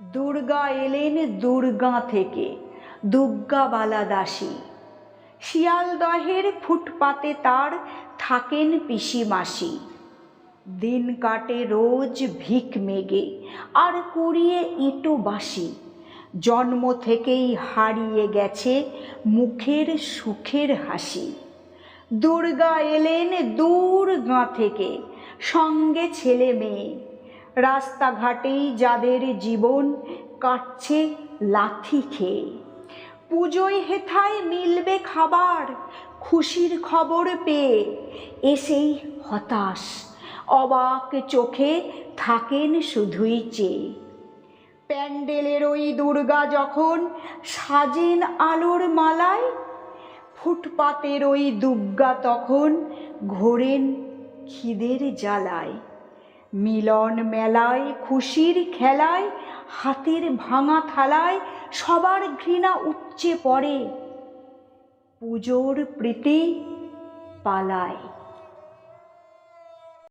দুর্গা এলেন দুর্গা থেকে দুর্গাবালা দাসী। শিয়ালদহের ফুটপাতে তার থাকেন পিসিমাসি দিন কাটে রোজ ভিক মেগে আর কুড়িয়ে ইটো বাসি জন্ম থেকেই হারিয়ে গেছে মুখের সুখের হাসি। দুর্গা এলেন দূর গাঁ থেকে, সঙ্গে ছেলে মেয়ে। রাস্তাঘাটেই যাদের জীবন কাটছে লাথি খেয়ে। পুজোয় হেথায় মিলবে খাবার, খুশির খবর পেয়ে এসেই হতাশ। অবাক চোখে থাকেন শুধুই চেয়ে। প্যান্ডেলের ওই দুর্গা যখন সাজেন আলোর মালায়, ফুটপাতের ওই দুর্গা তখন ঘোরেন খিদের জ্বালায়। মিলন মেলায় খুশির খেলায় হাতের ভাঙা থালায় সবার ঘৃণা উচ্চে পড়ে। পুজোর প্রীতি পালায়।